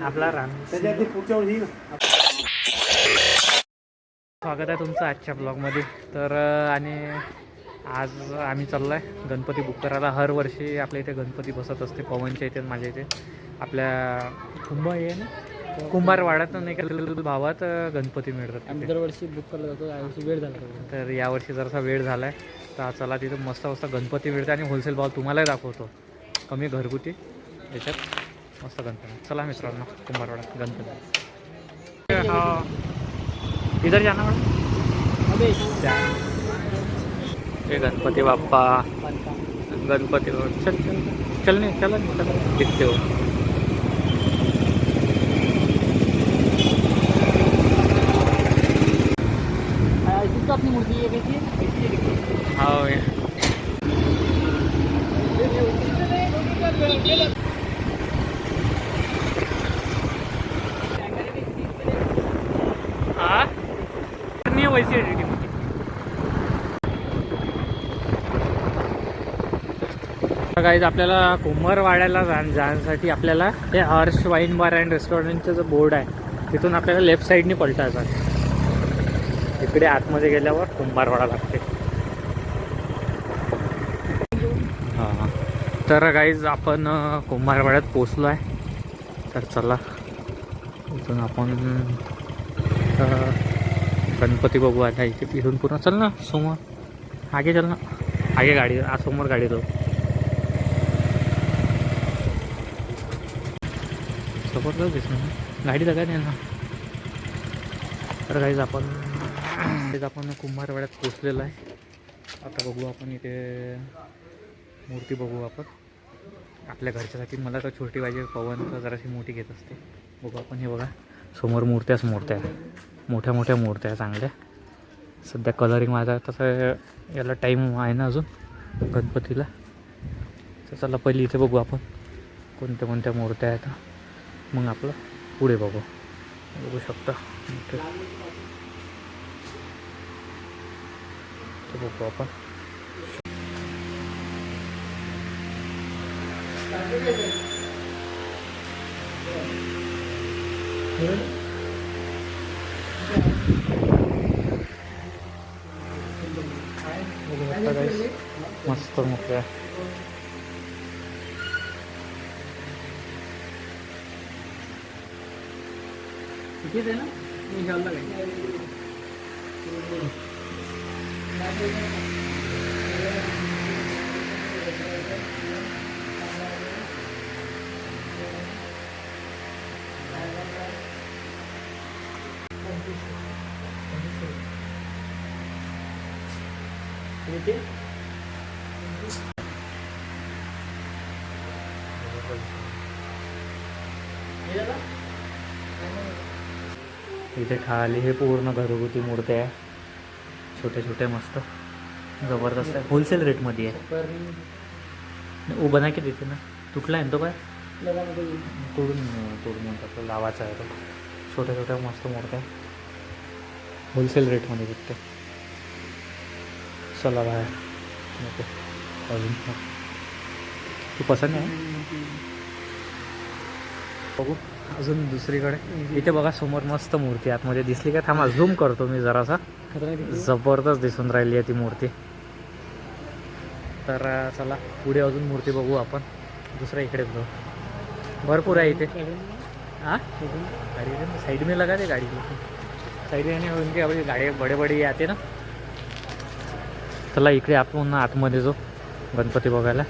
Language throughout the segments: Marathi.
आपला राम स्वागत आहे तुमचं आजच्या ब्लॉगमध्ये तर आणि आज आम्ही चाललो आहे गणपती बुक करायला. हर वर्षी आपल्या इथे गणपती बसत असते पवनच्या इथे माझ्या इथे. आपल्या कुंभ आहे ना? कुंभारवाड्यात नाही का भावात गणपती मिळतात. दरवर्षी बुक करला जातो यावर्षी वेळ झाला. तर यावर्षी जरासा वेळ झाला आहे तर चला तिथं मस्त मस्त गणपती मिळते आणि होलसेल भाव तुम्हालाही दाखवतो. कमी घरगुती. याच्यात मस्त गणपती. चला मित्रांनो कुंभारवाडा गणपती. हा. इधर जाणार हे गणपती बाप्पा. गणपती चल चल चल. नाही चला नाही चला दिसते हो आ, इथं तो आपली मूर्ती आहे कैसी आहे? कैसी आहे देखिए. हो हे. हा नाही वैसे गाईज आपल्याला कुंभारवाड्याला जा जाण्यासाठी आपल्याला ते हर्ष वाईन बार अँड रेस्टॉरंटचं जो बोर्ड आहे तिथून आपल्याला लेफ्ट साईडने पलटायचं इकडे आतमध्ये गेल्यावर कुंभारवाडा लागते. हां तर गाईज आपण कुंभारवाड्यात पोचलो आहे तर चला इथून आपण गणपती बघू आता इथे इथून पूर्ण चल ना समोर. आगे चल ना. आगे गाडी आ, समोर गाडी तो. जबरदस्त ना. गाडी लगा दे ना. तर काहीच आपण तेच आपण कुंभारवाड्यात पोचलेलो आहे. आता बघू आपण इथे मूर्ती बघू आपण. आपल्या घरच्यासाठी मला तर छोटी पाहिजे पवन तर जराशी मोठी घेत असते. बघू आपण हे बघा. समोर मूर्त्याच मूर्त्या. मोठ्या मोठ्या मूर्त्या चांगल्या. सध्या कलरिंग माझा तसं याला टाईम आहे ना अजून गणपतीला. तर चला पहिली इथे बघू आपण कोणत्या कोणत्या मूर्त्या आहेत. मग आपलं पुढे बघू. बघू शकता. ते बघू आपण. बघू मस्त मोठे आहे इथेच आहे ना मी घ्यायला लागेल. इथे? हे इथे खाली हे पूर्ण घरगुती मूर्त्या आहे. छोट्या छोट्या मस्त. जबरदस्त आहे. होलसेल रेटमध्ये आहे. उभं नाही की देते ना? तुटला आहे ना तो काय? तोडून तोडून म्हणतात तो लावाचा आहे तो. छोट्या छोट्या मस्त मूर्त्या आहे. होलसेल रेटमध्ये विकते. चला बाहेर. नको अजून. तू पसंत आहे? बघू. अजून दुसरीकडे. इथे बघा समोर मस्त मूर्ती आतमध्ये दिसली का? थांबा झूम करतो मी जरासा. जबरदस्त दिसून राहिली आहे ती मूर्ती. तर चला पुढे अजून मूर्ती बघू आपण. दुसऱ्या इकडे बघू. भरपूर आहे इथे. हाँ गाड़ी के साइड में लगा दे गाड़ी. को साइड में उनके अभी गाड़ी बड़े बड़े आते ना. चला इकडे आपण आतमध्ये जो गणपती बघायला.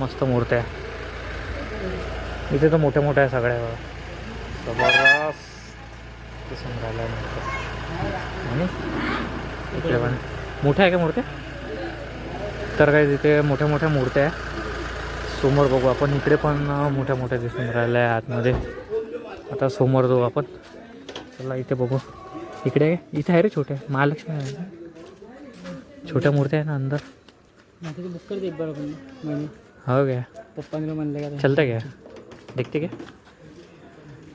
मस्त मूर्त्या. आहे इथे तर मोठ्या मोठ्या आहे सगळ्या बघा. जबरदस्त. दिसून आणि इकडे पण. मोठ्या आहे का मूर्त्या? तर काय तिथे मोठ्या मोठ्या मूर्त्या आहे. समोर बघू आपण. इकडे पण मोठ्या मोठ्या दिसून राहिल्या आहे आतमध्ये. आता समोर जाऊ आपण. चला इथे बघू. इकडे इथे आहे रे छोट्या महालक्ष्मी आहे. छोट्या मूर्त्या आहे ना अंदर. बुक करते हो म्हणलं का ते? चलतं क्या देखते क्या?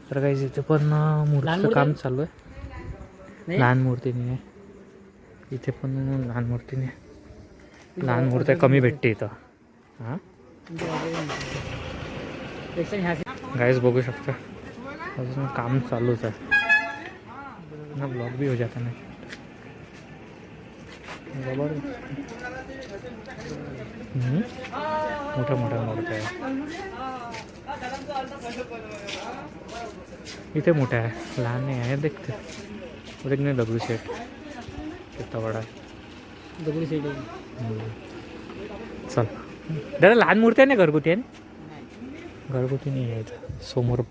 तर काही इथे पण मूर्तीचं मूर्ती? काम चालू आहे? लहान मूर्ती नाही आहे. इथे पण लहान मूर्ती नाही आहे. लहान मूर्त्या कमी भेटते इथं. हां? गाइस बघू शकता. अजून काम चालूच आहे. ना ब्लॉग भी हो जाता नाही हम्म. मोठ्या मोठ्या मूर्त्या आहे. इथे मोठ्या आहे. लहान नाही आहे देखते. देख नाही दगडू शेट? कितना बडा आहे. दगडी हम्म. चल. दादा लहान मूर्ती आहे ना घरगुती आहे ना? घरगुती नाही आहे समोर.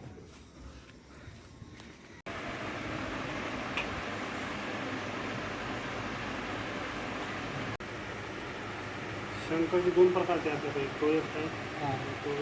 शंकरची दोन प्रकारचे आपल्याकडे तो एक आहे. हां. तो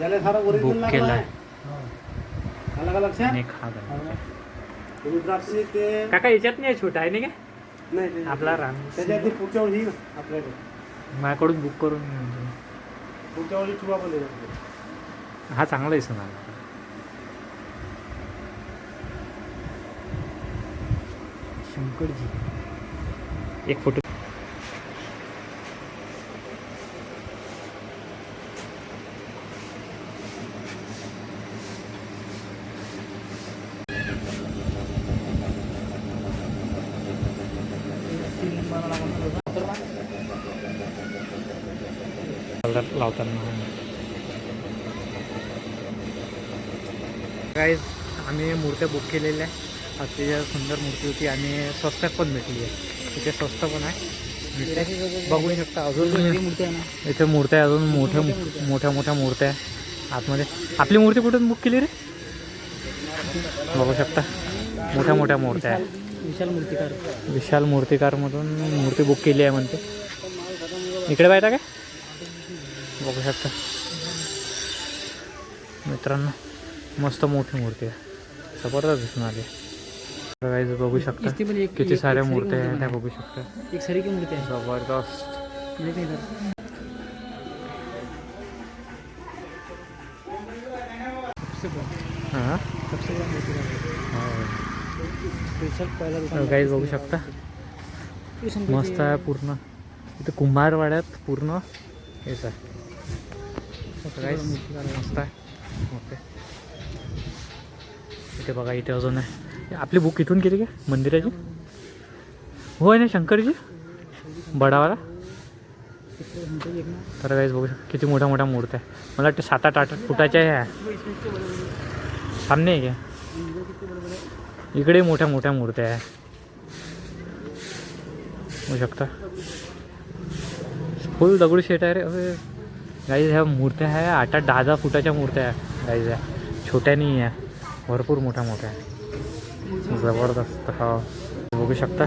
याला सारा बुक ओरिजिनल केला लागला आहे. आलं का लक्षात? आणि खा गणपती. रुद्राक्षी ते काका याच्यात नाही छोटा आहे नाही का? नाही ते- आपला राम त्याच्यात ती पुढच्या वर्षी येईल आपल्याकडे. माझ्याकडून बुक करून घेऊन. पुढच्या वर्षी चुबा पण देतात हा चांगला आहे सण शंकरजी. एक फोटो लावताना गाईज आम्ही मूर्त्या बुक केलेल्या आहे अतिशय सुंदर मूर्ती होती आणि स्वस्तात पण भेटली आहे. इथे स्वस्त पण आहे. बघू शकता अजून मूर्ती इथे मूर्त्या अजून मोठ्या मोठ्या. मोठ्या मूर्त्या आतमध्ये. आपली मूर्ती कुठून बुक केली रे? बघू शकता. मोठ्या मोठ्या मूर्त्या आहे विशाल मूर्तिकार. विशाल मूर्तिकारमधून मूर्ती बुक केली आहे म्हणते. इकडे पाहिजे काय? बघू शकता. मित्रांनो मस्त मोठी मूर्ती आहे. जबरदस्त दिसून आली गाईज बघू शकता. किती साऱ्या मूर्त्या आहे त्या बघू शकता. एक सारखी मूर्ती आहे. जबरदस्त. गाईज बघू शकता. मस्त आहे पूर्ण. इथे कुंभारवाड्यात पूर्ण. हेच आहे मस्त आहे. मोठे इथे बघा इथे अजून आहे. आपली बुक इथून केली का? मंदिराची? हो आहे ना शंकरजी? बडावाला? तर गाईज बघू शकता. किती मोठ्या मोठ्या मूर्त्या आहे मला वाटतं सात आठ आठ फुटाच्या आहे. सामने आहे का? इकडे मोठ्या मोठ्या मूर्त्या आहे बघू शकता. फुल दगडूशेट आहे रे. अरे गाईज ह्या मूर्त्या आहे आठ आठ दहा दहा फुटाच्या मूर्त्या आहे गाईज ह्या. छोट्या नाही आहे भरपूर मोठ्या मोठ्या आहे जबरदस्त हा. बघू शकता.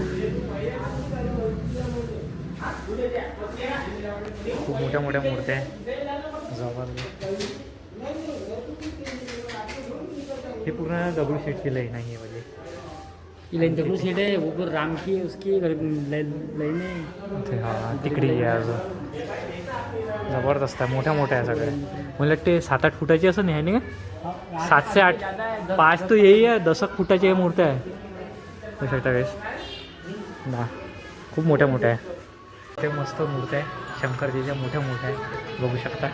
खूप मोठ्या मोठ्या मूर्त्या आहे जबरदस्त. हे पूर्ण दगडू शेटची नाही आहे म्हणजे. ये लाइन दगड़ू सेट है ऊपर उसकी लाईन आहे हा तिकडे आहे अजून जबरदस्त आहे मोठ्या मोठ्या आहे सगळ्या मला वाटते सात आठ फुटाची असं नाही आहे ना सातशे आठ. पाच तो येई आहे दस एक फुटाची हे मूर्ती आहे. बघू शकता वेळेस ना खूप मोठ्या मोठ्या आहे. ते मस्त मूर्त्या आहे. शंकरजीच्या मोठ्या मोठ्या आहे. बघू शकता.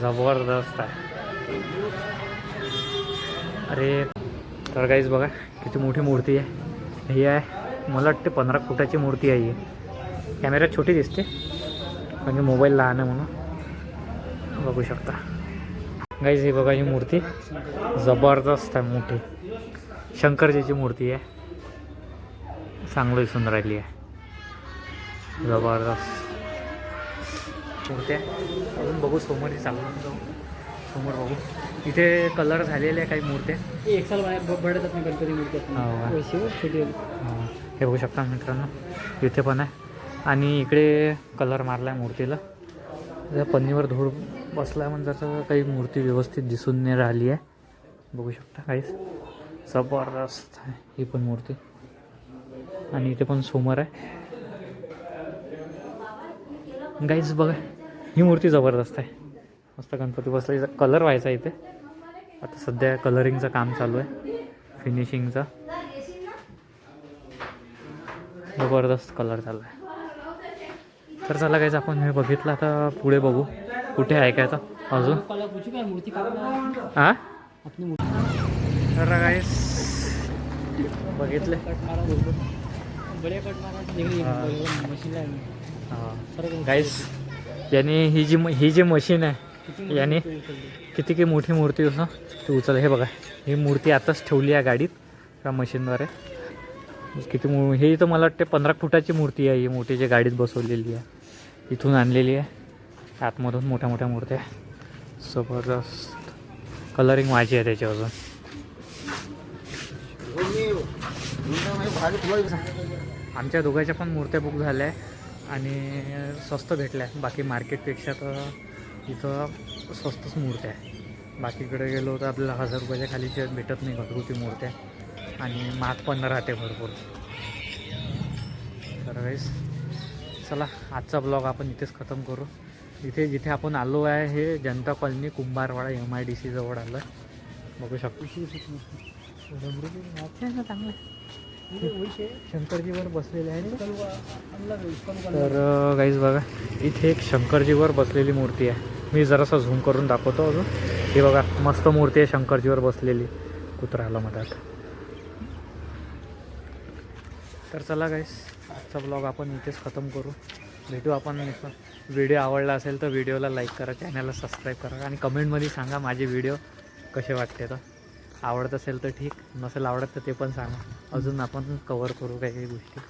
जबरदस्त आहे. अरे तर काहीच बघा किती मोठी मूर्ती आहे. ही आहे मला वाटते पंधरा फुटाची मूर्ती आहे ही. कॅमेऱ्यात छोटी दिसते म्हणजे मोबाईल लहान आहे म्हणून. बघू शकता. गाईज ही बघा ही मूर्ती. जबरदस्त आहे मोठी. शंकरजीची मूर्ती आहे. चांगलं दिसून राहिली आहे. जबरदस्त. मूर्ती आहे. अजून बघू समोरही चालू जाऊ समोर बघू. इथे कलर झालेले आहे काही मूर्त्या. एक साल बड़ा- बड़े अपने गणपति मूर्ति हाँ, हाँ। हा, हे बघू शकता मित्रांनो इथे पण आहे. आणि इकडे कलर मारला आहे मूर्तीला पन्नीवर धूळ बसला म्हणजे जसं काही मूर्ती व्यवस्थित दिसून नाही राहिली आहे. बघू शकता काहीच जबरदस्त आहे ही पण मूर्ती. आणि इथे पण समोर आहे. गाईज बघा ही मूर्ती जबरदस्त आहे. मस्त गणपती बसला कलर व्हायचा इथे. आता सध्या कलरिंगचं काम चालू आहे. फिनिशिंगचं जबरदस्त कलर चालू आहे. तर चला काहीच आपण हे बघितलं आता पुढे बघू. कुठे आहे काय अजून? हां तर काहीच बघितले. काहीच याने ही जी म- ही जी मशीन आहे याने. किती की मोठी मूर्ती असं ती उचल हे बघा ही मूर्ती आताच ठेवली आहे गाडीत त्या मशीनद्वारे. किती मो हे तर मला वाटते पंधरा फुटाची मूर्ती आहे ही मोठी जी गाडीत बसवलेली आहे. इथून आणलेली आहे. आतमधून मोठ्या मोठ्या मूर्त्या जबरदस्त. कलरिंग माझी आहे त्याची अजून आमच्या दोघांच्या पण मूर्त्या बुक झाल्या आहे आणि स्वस्त भेटल्या बाकी मार्केटपेक्षा तर इथं स्वस्तच मूर्त्या आहे. बाकीकडे गेलो तर आपल्याला हजार रुपयाच्या खाली भेटत नाही घरगुती मूर्त्या. आणि महाग पण राहते भरपूर. तर वेळेस चला आजचा ब्लॉग आपण इथेच खतम करू. इथे जिथे आपण आलो आहे हे Janata colony Kumbharwada M I D सीजवळ आलं. बघू शकतो. चांगलं शंकरजीवर बसलेले आहे. तर गाईज बघा इथे एक शंकरजीवर बसलेली मूर्ती आहे. मी जरासा झूम करून दाखवतो अजून. हे बघा मस्त मूर्ती आहे शंकरजीवर बसलेली कुत्र्याला मधात. तर चला गाईस आजचा ब्लॉग आपण इथेच खतम करू. भेटू आपण व्हिडिओ आवडला असेल तर व्हिडिओला लाईक करा चॅनलला सबस्क्राईब करा आणि कमेंटमध्ये सांगा माझे व्हिडिओ कसे वाटते तर. आवडत असेल तर ठीक नसेल आवडत तर ते पण सांगा. अजून आपण कवर करू काही गोष्टी.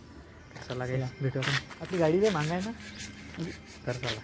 चला काही भेटू आपण. आपली गाडी दे मागाय ना? तर चला.